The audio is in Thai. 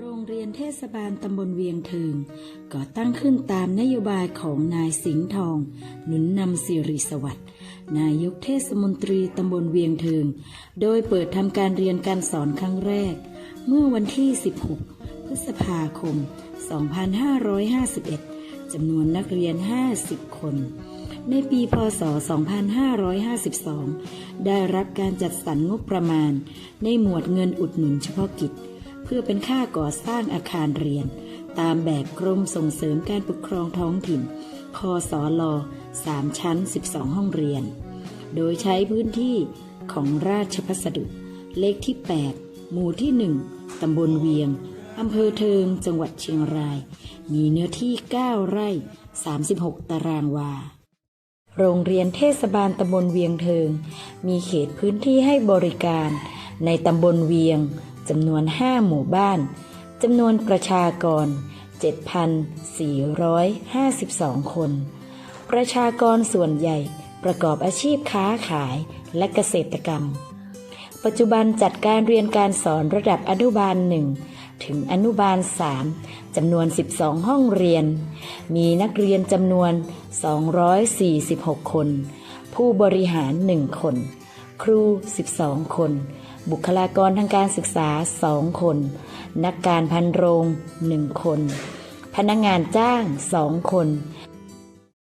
โรงเรียนเทศบาลตำบลเวียงเทิงก่อตั้งขึ้นตามนโยบายของนายสิงห์ทอง หนุนนำสิริสวัสดิ์นายกเทศมนตรีตำบลเวียงเทิง โดยเปิดทำการเรียนการสอนครั้งแรก เมื่อวันที่ 16 พฤษภาคม 2551 จำนวนนักเรียน 50 คน ในปีพศ 2552 ได้รับการจัดสรรงบประมาณ ในหมวดเงินอุดหนุนเฉพาะกิจ เพื่อเป็นค่าก่อสร้างอาคารเรียน ตามแบบกรมส่งเสริมการปกครองท้องถิ่น คสล3ชั้น 12 ห้องเรียน โดยใช้พื้นที่ของราชพัสดุ เลขที่ 8 หมู่ที่ 1 ตำบลเวียง อำเภอเทิง จังหวัดเชียงราย มีเนื้อที่ 9 ไร่ 36 ตารางวา โรงเรียนเทศบาลตำบลเวียงเทิง มีเขตพื้นที่ให้บริการ ในตำบลเวียง จำนวน 5 หมู่บ้านจำนวนประชากร 7,452 คน ประชากรส่วนใหญ่ประกอบอาชีพค้าขายและเกษตรกรรม ปัจจุบันจัดการเรียนการสอนระดับอนุบาล1ถึงอนุบาล 3จำนวน 12 ห้องเรียน มีนักเรียนจำนวน 246 คน ผู้บริหาร 1 คน ครู 12 คน บุคลากรทางการศึกษา 2 คน นักการพันโรง 1 คน พนักงานจ้าง 2 คน